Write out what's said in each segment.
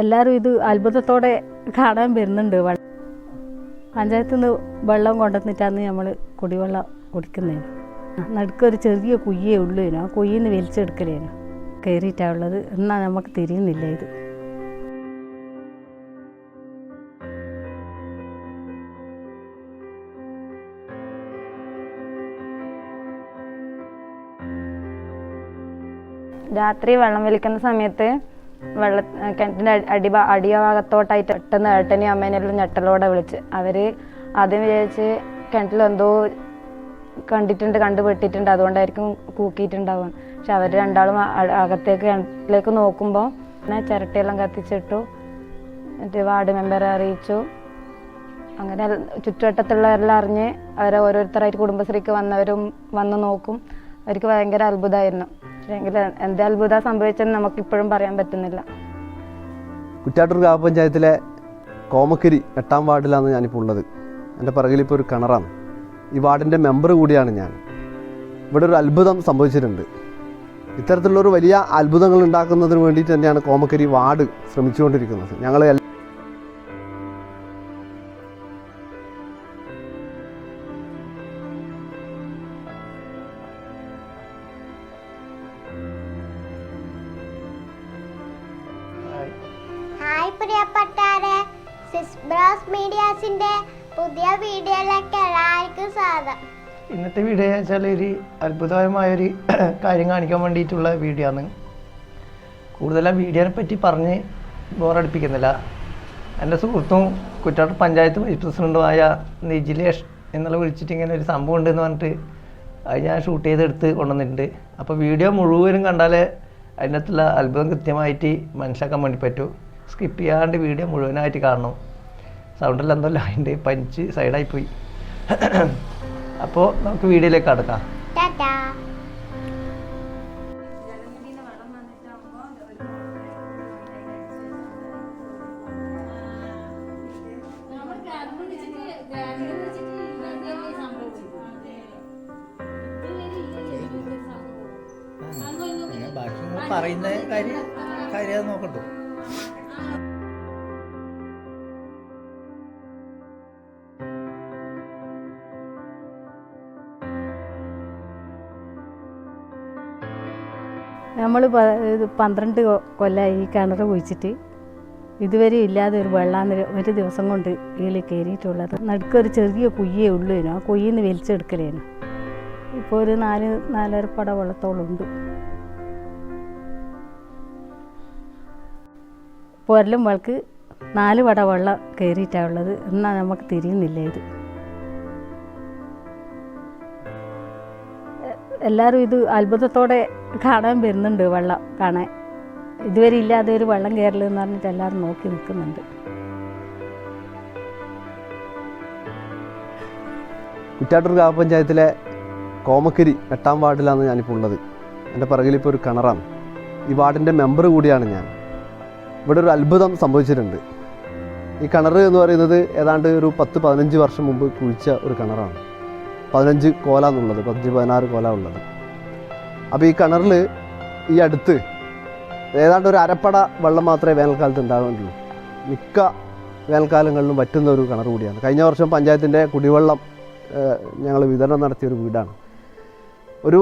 എല്ലാവരും ഇത് അത്ഭുതത്തോടെ കാണാൻ വരുന്നുണ്ട്. പഞ്ചായത്തു നിന്ന് വെള്ളം കൊണ്ടുവന്നിട്ടാണ് നമ്മൾ കുടിവെള്ളം കുടിക്കുന്നതിന് നടുക്കൊരു ചെറിയ കുയ്യേ ഉള്ളൂനു. ആ കുയ്യിൽ നിന്ന് വലിച്ചെടുക്കലേനു. കയറിയിട്ടാണ് ഉള്ളത്. എന്നാൽ നമുക്ക് തിരിയുന്നില്ല ഇത്. രാത്രി വെള്ളം വലിക്കുന്ന സമയത്ത് വെള്ള കിണറ്റിന്റെ അടി അടിയഭാഗത്തോട്ടായിട്ട് പെട്ടെന്ന് ഏട്ടനെയും അമ്മേനെല്ലാം ഞെട്ടലോടെ വിളിച്ച്. അവർ ആദ്യം വിചാരിച്ച് കിണറ്റിൽ എന്തോ കണ്ടിട്ടുണ്ട് കണ്ടുപെട്ടിട്ടുണ്ട്. അതുകൊണ്ടായിരിക്കും കൂക്കിയിട്ടുണ്ടാവും പക്ഷെ അവർ രണ്ടാളും അകത്തേക്ക് കിണറ്റിലേക്ക് നോക്കുമ്പോൾ പിന്നെ ചിരട്ടയെല്ലാം കത്തിച്ചിട്ടു എന്നിട്ട് വാർഡ് മെമ്പറെ അറിയിച്ചു. അങ്ങനെ ചുറ്റുവട്ടത്തുള്ളവരെല്ലാം അറിഞ്ഞ് അവരെ ഓരോരുത്തരായിട്ട് കുടുംബശ്രീക്ക് വന്നവരും വന്ന് നോക്കും. അവർക്ക് ഭയങ്കര അത്ഭുതമായിരുന്നു. പക്ഷേങ്കിൽ എന്ത് അത്ഭുതം സംഭവിച്ചെന്ന് നമുക്കിപ്പോഴും പറയാൻ പറ്റുന്നില്ല. കുറ്റാട്ടൂർ ഗ്രാമപഞ്ചായത്തിലെ കോമക്കരി എട്ടാം വാർഡിലാണ് ഞാനിപ്പോൾ ഉള്ളത്. എന്റെ പിറകിൽ ഇപ്പോൾ ഒരു കിണറാണ്. ഈ വാർഡിന്റെ മെമ്പർ കൂടിയാണ് ഞാൻ. ഇവിടെ ഒരു അത്ഭുതം സംഭവിച്ചിട്ടുണ്ട്. ഇത്തരത്തിലുള്ളൊരു വലിയ അത്ഭുതങ്ങൾ ഉണ്ടാക്കുന്നതിന് വേണ്ടിയിട്ട് തന്നെയാണ് കോമക്കരി വാർഡ് ശ്രമിച്ചുകൊണ്ടിരിക്കുന്നത്. ഞങ്ങൾ പ്രിയപ്പെട്ടവരെ സിസ്ബ്രാസ് മീഡിയാസിന്റെ പുതിയ വീഡിയോയിലേക്ക് എല്ലാവർക്കും സ്വാഗതം. ഇന്നത്തെ വീഡിയോ വെച്ചാൽ ഒരു അത്ഭുതകരമായ ഒരു കാര്യം കാണിക്കാൻ വേണ്ടിയിട്ടുള്ള വീഡിയോ ആണ്. കൂടുതലും വീഡിയോനെ പറ്റി പറഞ്ഞ് ബോറടിപ്പിക്കുന്നില്ല. എന്റെ സുഹൃത്തും കുറ്റാട്ട് പഞ്ചായത്ത് വൈസ് പ്രസിഡന്റുമായ നിജിലേഷ് എന്നുള്ള വിളിച്ചിട്ട് ഇങ്ങനെ ഒരു സംഭവം ഉണ്ടെന്ന് പറഞ്ഞിട്ട് അത് ഞാൻ ഷൂട്ട് ചെയ്തെടുത്ത് കൊണ്ടുവന്നിട്ടുണ്ട്. അപ്പോൾ വീഡിയോ മുഴുവനും കണ്ടാലേ അതിനകത്തുള്ള അത്ഭുതം കൃത്യമായിട്ട് മനസ്സിലാക്കാൻ വേണ്ടി പറ്റൂ. സ്കിപ്പ് ചെയ്യാണ്ട് വീഡിയോ മുഴുവനായിട്ട് കാണണം. സൗണ്ടെല്ലാം എന്തോ അതിന്റെ പഞ്ച് സൈഡായി പോയി. അപ്പോൾ നമുക്ക് വീഡിയോയിലേക്ക് കടക്കാം. ബാക്കി പറയുന്ന കാര്യം കാര്യം നോക്കണ്ടോ? നമ്മൾ പന്ത്രണ്ട് കൊ- കൊല്ലമായി ഈ കിണർ കുഴിച്ചിട്ട്. ഇതുവരെ ഇല്ലാതെ ഒരു വെള്ളം ഒരു ദിവസം കൊണ്ട് ഇതിൽ കയറിയിട്ടുള്ളത്. നടുക്കൊരു ചെറിയ കുയ്യേ ഉള്ളൂനു ആ കുയ്യിൽ നിന്ന് വലിച്ചെടുക്കലേനു. ഇപ്പോൾ ഒരു നാല് നാലര പട വെള്ളത്തോളം ഉണ്ട്. പൊരലും വളക്ക് നാല് പട വെള്ളം കയറിയിട്ടാണ് ഉള്ളത്. എന്നാൽ നമുക്ക് തിരിയുന്നില്ല ഇത്. എല്ലാവരും ഇത് അത്ഭുതത്തോടെ കാണാൻ വരുന്നുണ്ട് വെള്ളം കാണാൻ. ഇതുവരെ ഇല്ലാതെ ഒരു വെള്ളം കയറൽ എന്ന് പറഞ്ഞിട്ട് എല്ലാവരും നോക്കി നിൽക്കുന്നുണ്ട്. കുറ്റാട്ടൂർ ഗ്രാമപഞ്ചായത്തിലെ കോമക്കരി എട്ടാം വാർഡിലാണ് ഞാനിപ്പോൾ ഉള്ളത്. എന്റെ പറകിലിപ്പോൾ ഒരു കിണറാണ് ഈ വാർഡിന്റെ മെമ്പർ കൂടിയാണ് ഞാൻ. ഇവിടെ ഒരു അത്ഭുതം സംഭവിച്ചിട്ടുണ്ട്. ഈ കിണർ എന്ന് പറയുന്നത് ഏതാണ്ട് ഒരു പത്ത് പതിനഞ്ച് വർഷം മുമ്പ് കുഴിച്ച ഒരു കിണറാണ്. പതിനഞ്ച് കോല എന്നുള്ളത് പതിനഞ്ച് പതിനാറ് കോല ഉള്ളത്. അപ്പോൾ ഈ കിണറിൽ ഈ അടുത്ത് ഏതാണ്ട് ഒരു അരപ്പട വെള്ളം മാത്രമേ വേനൽക്കാലത്ത് ഉണ്ടാകുന്നുള്ളൂ മിക്ക വേനൽക്കാലങ്ങളിലും പറ്റുന്ന ഒരു കിണർ കൂടിയാണ്. കഴിഞ്ഞ വർഷം പഞ്ചായത്തിന്റെ കുടിവെള്ളം ഞങ്ങൾ വിതരണം നടത്തിയൊരു വീടാണ്. ഒരു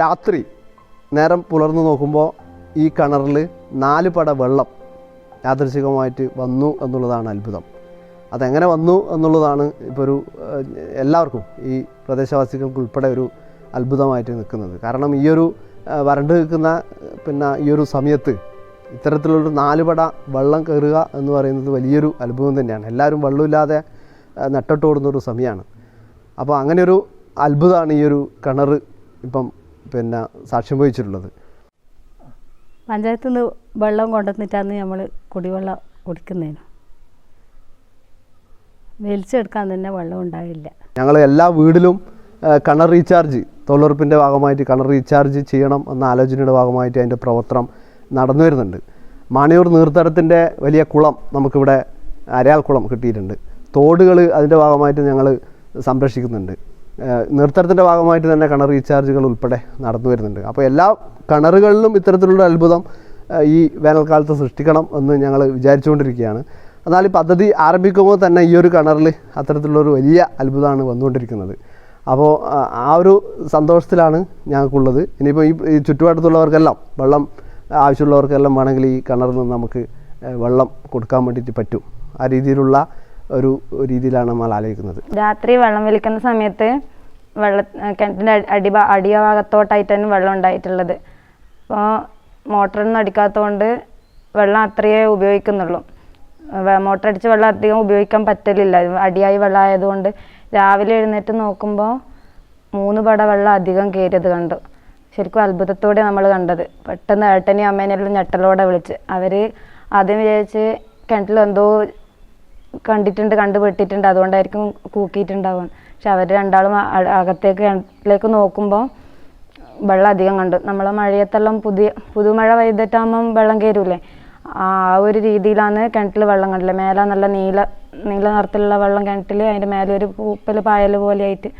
രാത്രി നേരം പുലർന്നു നോക്കുമ്പോൾ ഈ കിണറിൽ നാല് പട വെള്ളം യാദൃശികമായിട്ട് വന്നു എന്നുള്ളതാണ് അത്ഭുതം. അതെങ്ങനെ വന്നു എന്നുള്ളതാണ് ഇപ്പോൾ ഒരു എല്ലാവർക്കും ഈ പ്രദേശവാസികൾക്ക് ഉൾപ്പെടെ ഒരു അത്ഭുതമായിട്ട് നിൽക്കുന്നത്. കാരണം ഈ ഒരു വരണ്ട് നിൽക്കുന്ന പിന്നെ ഈ ഒരു സമയത്ത് ഇത്തരത്തിലുള്ളൊരു നാലുപട വെള്ളം കയറുക എന്ന് പറയുന്നത് വലിയൊരു അത്ഭുതം തന്നെയാണ്. എല്ലാവരും വെള്ളമില്ലാതെ നെട്ടോട്ടോടുന്ന ഒരു സമയമാണ്. അപ്പോൾ അങ്ങനെ ഒരു അത്ഭുതമാണ് ഈ ഒരു കിണർ ഇപ്പം പിന്നെ സാക്ഷ്യം വഹിച്ചിട്ടുള്ളത്. പഞ്ചായത്തിൽ നിന്ന് വെള്ളം കൊണ്ടുവന്നിട്ടാണ് നമ്മൾ കുടിവെള്ളം കുടിക്കുന്നതിന്. വലിച്ചെടുക്കാൻ തന്നെ വെള്ളം ഉണ്ടാവില്ല. ഞങ്ങൾ എല്ലാ വീടിലും കണർ റീചാർജ് തൊഴിലുറപ്പിന്റെ ഭാഗമായിട്ട് കിണർ റീചാർജ് ചെയ്യണം എന്ന ആലോചനയുടെ ഭാഗമായിട്ട് അതിന്റെ പ്രവർത്തനം നടന്നു വരുന്നുണ്ട്. മാണിയൂർ നീർത്തടത്തിന്റെ വലിയ കുളം നമുക്കിവിടെ അരയാൽ കുളം കിട്ടിയിട്ടുണ്ട്. തോടുകൾ അതിന്റെ ഭാഗമായിട്ട് ഞങ്ങൾ സംരക്ഷിക്കുന്നുണ്ട്. നീർത്തടത്തിന്റെ ഭാഗമായിട്ട് തന്നെ കിണർ റീചാർജുകൾ ഉൾപ്പെടെ നടന്നു വരുന്നുണ്ട്. അപ്പോൾ എല്ലാ കിണറുകളിലും ഇത്തരത്തിലുള്ള അത്ഭുതം ഈ വേനൽക്കാലത്ത് സൃഷ്ടിക്കണം എന്ന് ഞങ്ങൾ വിചാരിച്ചുകൊണ്ടിരിക്കുകയാണ്. എന്നാൽ ഈ പദ്ധതി ആരംഭിക്കുമ്പോൾ തന്നെ ഈ ഒരു കിണറിൽ അത്തരത്തിലുള്ളൊരു വലിയ അത്ഭുതമാണ് വന്നുകൊണ്ടിരിക്കുന്നത്. അപ്പോൾ ആ, ഒരു സന്തോഷത്തിലാണ് ഞങ്ങൾക്കുള്ളത്. ഇനിയിപ്പോൾ ഈ ചുറ്റുപാടത്തുള്ളവർക്കെല്ലാം വെള്ളം ആവശ്യമുള്ളവർക്കെല്ലാം വേണമെങ്കിൽ ഈ കിണറിൽ നിന്ന് നമുക്ക് വെള്ളം കൊടുക്കാൻ വേണ്ടിയിട്ട് പറ്റും. ആ രീതിയിലുള്ള ഒരു രീതിയിലാണ് നമ്മൾ ആലോചിക്കുന്നത്. രാത്രി വെള്ളം വലിക്കുന്ന സമയത്ത് വെള്ള കിണറ്റിന്റെ അടി അടിയഭാഗത്തോട്ടായിട്ടാണ് വെള്ളം ഉണ്ടായിട്ടുള്ളത്. അപ്പോൾ മോട്ടറൊന്നും അടിക്കാത്തതുകൊണ്ട് വെള്ളം അത്രയേ ഉപയോഗിക്കുന്നുള്ളൂ. മോട്ടർ അടിച്ച് വെള്ളം അധികം ഉപയോഗിക്കാൻ പറ്റലില്ല. അടിയായി വെള്ളം ആയതുകൊണ്ട് രാവിലെ എഴുന്നേറ്റ് നോക്കുമ്പോൾ മൂന്ന് പട വെള്ളം അധികം കയറിയത് കണ്ടു. ശരിക്കും അത്ഭുതത്തോടെ നമ്മൾ കണ്ടത്. പെട്ടെന്ന് ഏട്ടനെയും അമ്മേനെല്ലാം ഞെട്ടലോടെ വിളിച്ച്. അവർ ആദ്യം വിചാരിച്ച് കിണറ്റിൽ എന്തോ കണ്ടിട്ടുണ്ട് കണ്ടുപെട്ടിട്ടുണ്ട്. അതുകൊണ്ടായിരിക്കും കൂക്കിയിട്ടുണ്ടാവും പക്ഷെ അവർ രണ്ടാളും അകത്തേക്ക് കിണറ്റിലേക്ക് നോക്കുമ്പോൾ വെള്ളം അധികം കണ്ടു. നമ്മളെ മഴയത്തെല്ലാം പുതിയ പുതുമഴ പെയ്തിട്ടാകുമ്പം വെള്ളം കയറൂലേ ആ ഒരു രീതിയിലാണ് കിണറ്റിൽ വെള്ളം കണ്ടില്ല? മേലെ നല്ല നീല നീല നിറത്തിലുള്ള വെള്ളം കിണറ്റിൽ അതിന്റെ മേലെ ഒരു പൂപ്പൽ പായൽ പോലെ ആയിട്ട്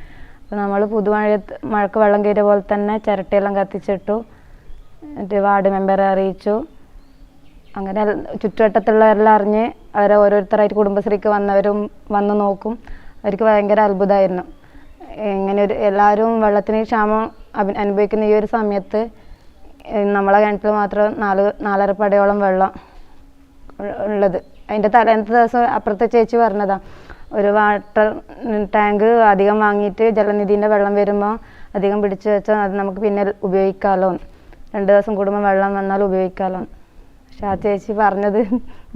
അപ്പോൾ നമ്മൾ പുതുമഴ മഴക്ക് വെള്ളം കയറിയ പോലെ തന്നെ ചിരട്ടയെല്ലാം കത്തിച്ചിട്ടു എന്നിട്ട് വാർഡ് മെമ്പറെ അറിയിച്ചു. അങ്ങനെ ചുറ്റുവട്ടത്തുള്ളവരെല്ലാം അറിഞ്ഞ് അവരെ ഓരോരുത്തരായിട്ട് കുടുംബശ്രീക്ക് വന്നവരും വന്ന് നോക്കും. അവർക്ക് ഭയങ്കര അത്ഭുതമായിരുന്നു ഇങ്ങനെ ഒരു എല്ലാവരും വെള്ളത്തിന് ക്ഷാമം അനുഭവിക്കുന്ന ഈ ഒരു സമയത്ത് നമ്മളെ കിണറ്റിൽ മാത്രം നാല് നാലര പടയോളം വെള്ളം ഉള്ളത്. അതിന്റെ തലേന്നത്തെ ദിവസം അപ്പുറത്തെ ചേച്ചി പറഞ്ഞതാ ഒരു വാട്ടർ ടാങ്ക് അധികം വാങ്ങിയിട്ട് ജലനിധിന്റെ വെള്ളം വരുമ്പോൾ അധികം പിടിച്ചു വെച്ചാൽ അത് നമുക്ക് പിന്നെ ഉപയോഗിക്കാമല്ലോ രണ്ട് ദിവസം കൂടുമ്പോൾ വെള്ളം വന്നാൽ ഉപയോഗിക്കാമല്ലോ പക്ഷെ ആ ചേച്ചി പറഞ്ഞത്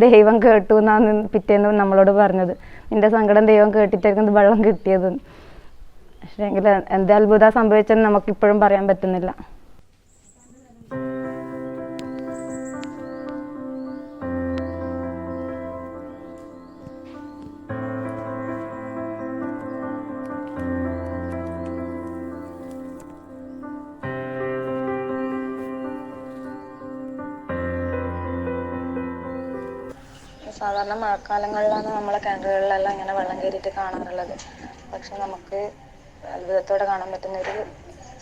ദൈവം കേട്ടു എന്നാണ് പിറ്റേന്ന് നമ്മളോട് പറഞ്ഞത്. നിന്റെ സങ്കടം ദൈവം കേട്ടിട്ടായിരിക്കും വെള്ളം കിട്ടിയത്. പക്ഷേ എങ്കിൽ എന്ത് അത്ഭുതം സംഭവിച്ചെന്ന് നമുക്കിപ്പോഴും പറയാൻ പറ്റുന്നില്ല. സാധാരണ മഴക്കാലങ്ങളിലാണ് നമ്മളെ കിണറുകളിലെല്ലാം ഇങ്ങനെ വെള്ളം കയറിയിട്ട് കാണാറുള്ളത്. പക്ഷെ നമുക്ക് അത്ഭുതത്തോടെ കാണാൻ പറ്റുന്ന ഒരു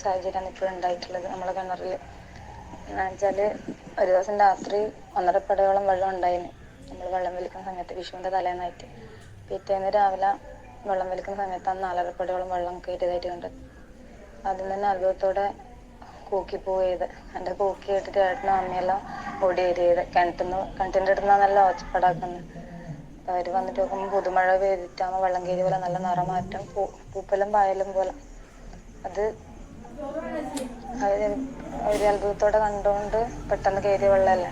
സാഹചര്യമാണ് ഇപ്പോഴും ഉണ്ടായിട്ടുള്ളത് നമ്മളെ കിണറിൽ എന്നുവെച്ചാൽ ഒരു ദിവസം രാത്രി ഒന്നര പടയോളം വെള്ളം ഉണ്ടായിന്. നമ്മൾ വെള്ളം വലിക്കുന്ന സമയത്ത് വിഷുവിന്റെ തലേന്നായിട്ട്. പിറ്റേന്ന് രാവിലെ വെള്ളം വലിക്കുന്ന സമയത്താണ് നാലര പടയോളം വെള്ളം കയറ്റിയതായിട്ട് കണ്ടത്. അതിൽ തന്നെ അത്ഭുതത്തോടെ കൂക്കി പോയത്. എന്റെ കൂക്കി കേട്ടിട്ട് ഏട്ടനും അമ്മയെല്ലാം ഓടി വരിയത് കിണറ്റിന്ന് കിണറ്റിന്റെ അടുത്ത് നല്ല ഒച്ചപ്പാടാക്കുന്നത് അപ്പോൾ അവർ വന്നിട്ട് നോക്കുമ്പോൾ പുതുമഴ പെയ്തിട്ടാകുമ്പോൾ വെള്ളം കയറി പോലെ നല്ല നിറമാറ്റം. പൂ പൂപ്പലും പായലും പോലെ. അത് അവർ ഒരു അത്ഭുതത്തോടെ കണ്ടുകൊണ്ട് പെട്ടെന്ന് കയറിയ വെള്ളമല്ലേ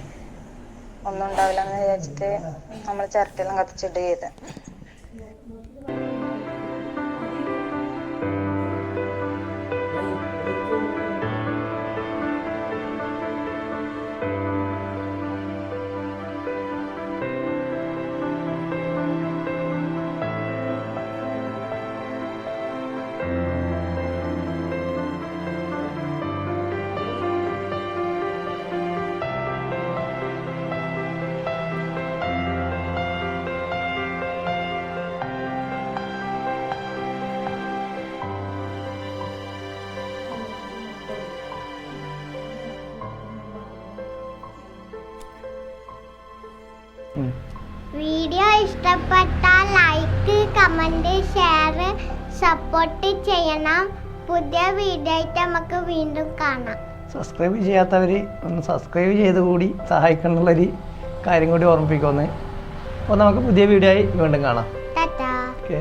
ഒന്നും ഉണ്ടാവില്ല എന്ന് വിചാരിച്ചിട്ട് നമ്മൾ ചിരട്ടയെല്ലാം കത്തിച്ചിട്ട് ചെയ്ത്. ഇഷ്ടപ്പെട്ടാൽ ലൈക്ക് കമന്റ് ഷെയർ സപ്പോർട്ട് ചെയ്യണം. പുതിയ വീഡിയോ ആയിട്ട് നമുക്ക് വീണ്ടും കാണാം. സബ്സ്ക്രൈബ് ചെയ്യാത്തവർ ഒന്ന് സബ്സ്ക്രൈബ് ചെയ്ത് കൂടി സഹായിക്കണമെന്നുള്ളൊരു കാര്യം കൂടി ഓർമ്മിപ്പിക്കുമെന്ന്. അപ്പോൾ നമുക്ക് പുതിയ വീഡിയോ ആയി വീണ്ടും കാണാം. ഓക്കെ